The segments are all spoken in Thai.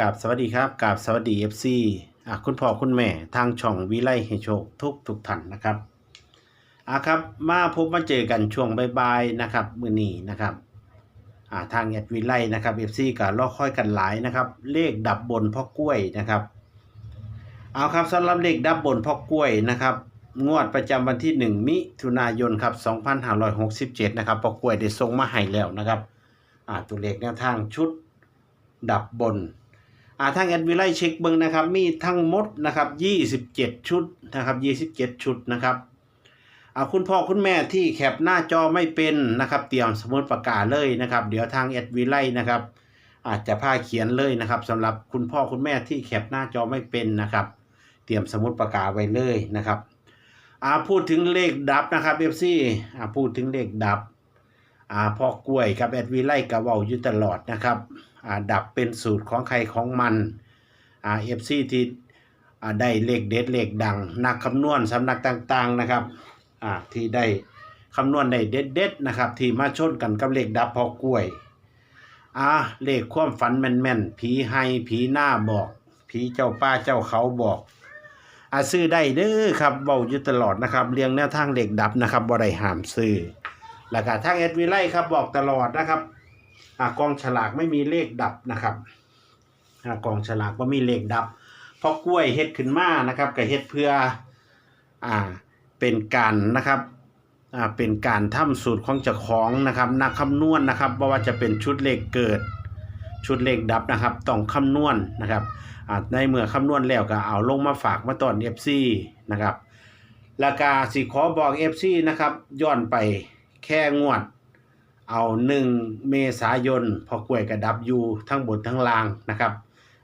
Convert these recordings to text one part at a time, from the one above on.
กับสวัสดีครับกับสวัสดี FC อะคุณพ่อคุณแม่ทางช่องวิไลให้โชคทุกทุกท่านนะครับอะครับมาพบมาเจอกันช่วงบ่ายๆนะครับมื้อนี้นะครับอ่าทางแอดวิไลนะครับ FC ก็รอค่อยกันหลายนะครับ เลขดับบนพ่อกล้วยนะครับเอาครับสำหรับเลขดับบนพ่อกล้วยนะครับงวดประจำวันที่ 1 มิถุนายนครับ2567นะครับพ่อกล้วยได้ส่งมาให้แล้วนะครับอ่าตัวเลขแนวทางชุดดับบน อ่าทางแอดวิไลเช็คเบิ้งนะครับ มีทั้งหมดนะครับ27ชุดนะครับ27ชุดนะครับอ่าคุณพ่อคุณแม่ที่แคปหน้าจอไม่เป็นนะครับเตรียมสมุดปากกาศเลยนะครับ เดี๋ยวทางแอดวิไลนะครับ อาจจะพาเขียนเลยนะครับสำหรับคุณพ่อคุณแม่ที่แคปหน้าจอไม่เป็นนะครับ เตรียมสมุดปากกาศไว้เลยนะครับอ่าพูดถึงเลขดับนะครับเอฟซีอ่าพูดถึงเลขดับอ่าพ่อกล้วยกับแอดวิไลกับเว้าอยู่ตลอดนะครับ ดับเป็นสูตรของใครของมันเอฟซีที่ได้เลขเด็ดเลขดัง นักคำนวณสำนักต่างๆนะครับที่ได้คำนวณได้เด็ดๆนะครับ ที่มาชนกันกับเลขดับพอกล้วยอ่าเลขความฝันแม่นๆผีให้ผีหน้าบอกผีเจ้าป้าเจ้าเขาบอกอาซื้อได้เด้อครับเบาอยู่ตลอดนะครับเรียงแนวทางเหลขดับนะครับบ่ได้ห้ามซื้อแล้วก็ทางเอสวีไลครับบอกตลอดนะครับ กองฉลากไม่มีเลขดับนะครับอ่ากองฉลากว่ามีเลขดับ เพราะกล้วยเฮ็ดขึ้นมานะครับก็เฮ็ดเพื่ออ่าเป็นการนะครับอ่าเป็นการทำสูตรของเจ้าของนะครับนักคำนวณนะครับว่าจะเป็นชุดเลขเกิด ชุดเลขดับนะครับต้องคำนวณนะครับในเมื่อคำนวณแล้วก็เอาลงมาฝากมาตอน FC นะครับแล้วก็สิขอบอก FC นะครับย้อนไปแค่งวด เอาหนึ่งเมษายนพอกล้วยกระดับอยู่ทั้งบนทั้งล่างนะครับ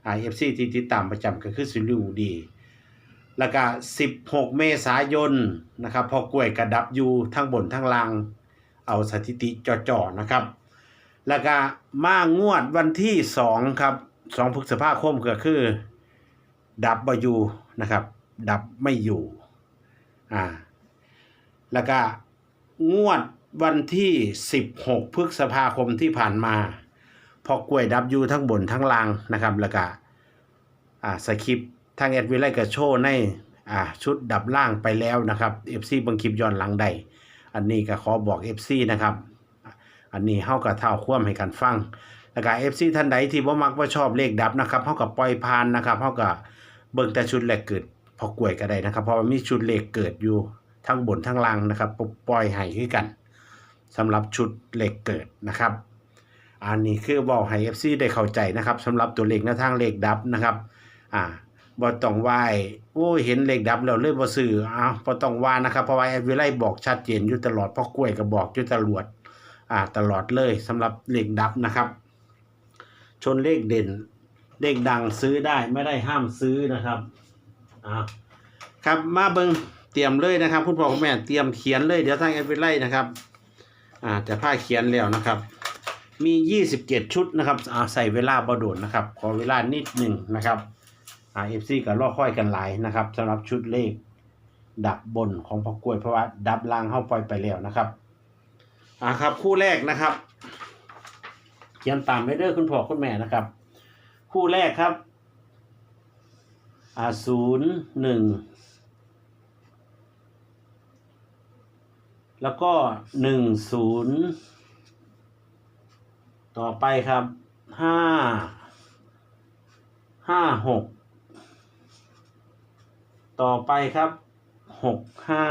อ่าเอฟซีที่ติดตามประจำก็คือซิลิวดี แล้วก็16 เมษายนนะครับพอกล้วยกระดับอยู่ทั้งบนทั้งล่าง เอาสถิติจ่อๆนะครับ แล้วก็มางวดวันที่2ครับ2พฤษภาคมก็คือ ดับบอยู่นะครับ ดับไม่อยู่อ่าแล้วก็งวด วันที่ 16 พฤษภาคมที่ผ่านมา พอกล้วยดับอยู่ทั้งบนทั้งล่างนะครับ แล้วก็อ่าสคริปทางแอดวิไลก็โชว์ในอ่าชุดดับล่างไปแล้วนะครับ FC บางคลิปย้อนหลังใด อันนี้ก็ขอบอก FC นะครับ อันนี้เฮากับเท่าคว่ำให้กันฟัง แล้วก็ FC ท่านใดที่บ่มักว่าชอบเลขดับนะครับเฮากับปล่อยผ่านนะครับเฮากับเบิ่งแต่ชุดแรกเกิด พอกล้วยก็ได้นะครับ เพราะว่ามีชุดเลขเกิดอยู่ทั้งบนทั้งล่างนะครับปล่อยให้คือกัน สำหรับชุดเหล็กเกิดนะครับ อันนี้คือบอกให้ FC ได้เข้าใจนะครับสำหรับตัวเลขหน้าทางเลขดับนะครับ อ่าบ่ต้องไหว้โอ้เห็นเลขดับแล้วเลยบ่ซื้ออ้าวบ่ต้องว่านะครับเพราะว่าแอดวิไลบอกชัดเจนอยู่ตลอดเพราะกล้วยก็บอกอยู่ตลอดอ่าตลอดเลยสำหรับเลขดับนะครับ ชนเลขเด่น เลขดังซื้อได้ไม่ได้ห้ามซื้อนะครับอ่าครับมาเบิ่งเตรียมเลยนะครับ คุณพ่อคุณแม่เตรียมเขียนเลยเดี๋ยวทางแอดวิไลนะครับ อ่าแต่ผ้าเขียนแล้วนะครับ มี 27 ชุดนะครับอ่าใส่เวลาบโดดนะครับ ขอเวลานิดหนึ่งนะครับอ่าเอฟซีกับล่อค่อยกันหลายนะครับสำหรับชุดเลข ดับบนของพ่อกล้วยเพราะว่าดับล่างเข้าปล่อยไปแล้วนะครับอ่าครับ คู่แรกนะครับ เขียนตามไปเด้อคุณพ่อคุณแม่นะครับ คู่แรกครับอ่าศูนย์หนึ่ง แล้วก็หนึ่งศูนย์ต่อไปครับห้าห้าหกต่อไปครับหกห้า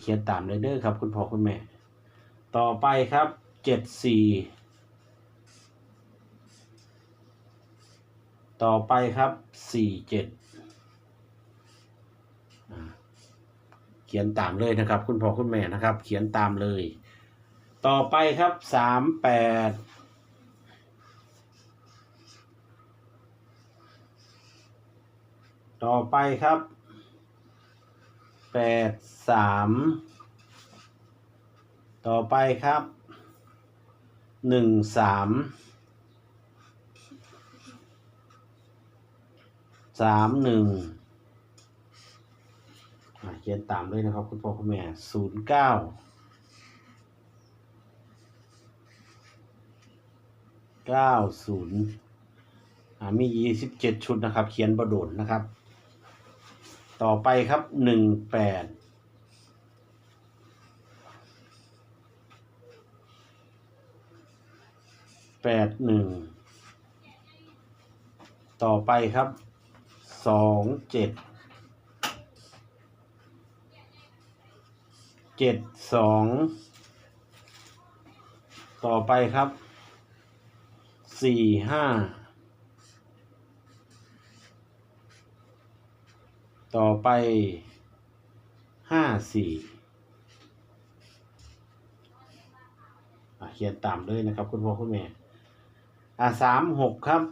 เขียนตามเลยเด้อครับ คุณพ่อคุณแม่ ต่อไปครับเจ็ดสี่ต่อไปครับสี่เจ็ด เขียนตามเลยนะครับ คุณพ่อคุณแม่นะครับ เขียนตามเลย ต่อไปครับสามแปดต่อไปครับแปดสามต่อไปครับหนึ่งสามสามหนึ่ง เขียนตามเลยนะครับ คุณพ่อคุณแม่ศูนย์เก้าเก้าศูนย์มียี่สิบเจ็ดชุดนะครับ เขียนบโดดนะครับ ต่อไปครับหนึ่งแปดแปดหนึ่งต่อไปครับสองเจ็ด เจ็ดสองต่อไปครับสี่ห้าต่อไปห้าสี่เขียนตามเลยนะครับ คุณพ่อคุณแม่ อะสามหกครับ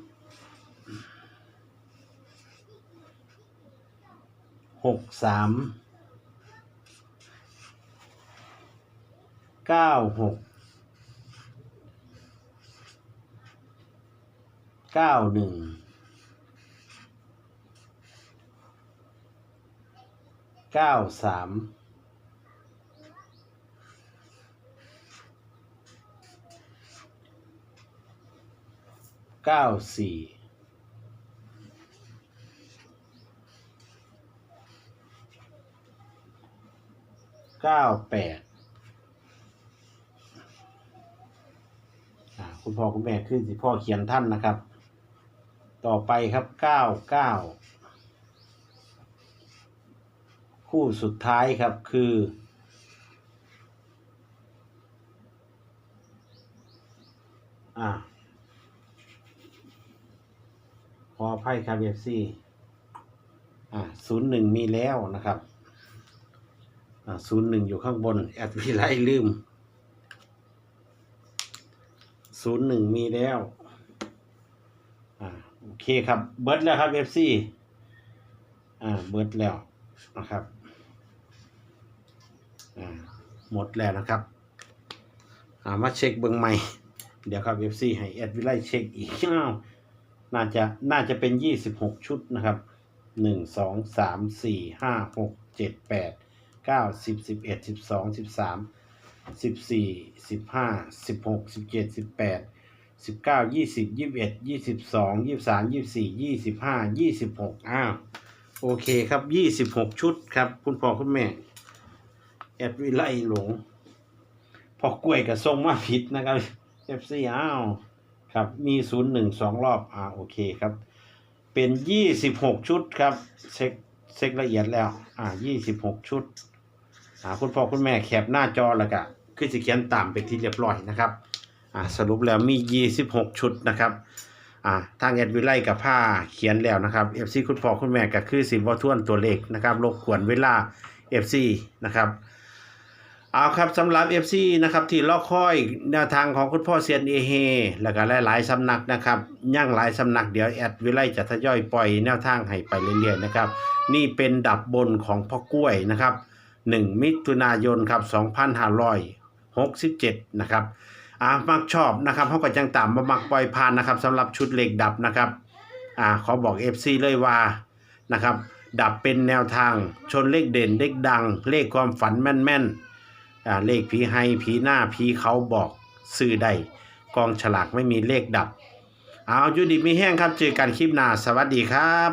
หกสาม เก้าหกเก้าหนึ่งเก้าสามเก้าสี่เก้าแปดอ่า คุณพ่อคุณแม่ขึ้นสิพ่อเขียนท่านนะครับ ต่อไปครับเก้าเก้าคู่สุดท้ายครับคืออ่าขออภัยครับเอฟซีอ่าศูนย์หนึ่งมีแล้วนะครับ อ่าศูนย์หนึ่งอยู่ข้างบน แอดวิไลลืม ศูนย์หนึ่งมีแล้วอ่าโอเคครับ เบิร์ดแล้วครับเอฟซีอ่าเบิร์ดแล้วนะครับอ่าหมดแล้วนะครับอ่ามาเช็คเบิ้งใหม่ เดี๋ยวครับเอฟซีให้แอดวิไลเช็คอีกอ้าวน่าจะน่าจะเป็นยี่สิบหกชุดนะครับหนึ่งสองสามสี่ห้าหกเจ็ดแปดเก้าสิบสิบเอ็ดสิบสองสิบสาม สิบสี่สิบห้าสิบหกสิบเจ็ดสิบแปดสิบเก้ายี่สิบยี่สิบเอ็ดยี่สิบสองยี่สิบสามยี่สิบสี่ยี่สิบห้ายี่สิบหกอ้าวโอเคครับยี่สิบหกชุดครับ คุณพ่อคุณแม่แอดวิไลหลง พอกล้วยกับทรงมาผิดนะครับเอฟซีอ้าวครับมีศูนย์หนึ่งสองรอบอ่าโอเคครับ เป็นยี่สิบหกชุดครับเช็คเช็คละเอียดแล้ว อ่ายี่สิบหกชุด่าคุณพ่อคุณแม่แคปหน้าจอแล้วก็คือสิเขียนตามเป็นที่เรียบร้อยนะครับอ่าสรุปแล้วมียี่สิบหกชุดนะครับอ่าทางแอดวิไลกับผ้าเขียนแล้วนะครับเอฟซีคุณพ่อคุณแม่ก็คือสิบว่าทวนตัวเลขนะครับรบกวนเวลาเอฟซีนะครับเอาครับสำหรับ FC นะครับที่ลอกค่อยแนวทางของคุณพ่อเซียนเอเฮแล้วก็หลายๆสำนักนะครับย่างหลายสำนักเดี๋ยวแอดวิไลจะทยอยปล่อยแนวทางให้ไปเรื่อยๆนะครับนี่เป็นดับบนของพ่อกล้วยนะครับ 1 มิถุนายนครับ2567 นะครับอ่ามักชอบนะครับเขาก็จังตามมามักปล่อยผ่านนะครับสำหรับชุดเหล็กดับนะครับอ่าขอบอก FC เลยว่านะครับดับเป็นแนวทางชนเลขเด่นเลขดัง เลขความฝันแม่นๆอ่าเลขผีให้ผีหน้าผีเขาบอกซื้อได้กองฉลากไม่มีเลขดับ เอาอยู่ดีมีแห้งครับเจอกันคลิปหน้าสวัสดีครับ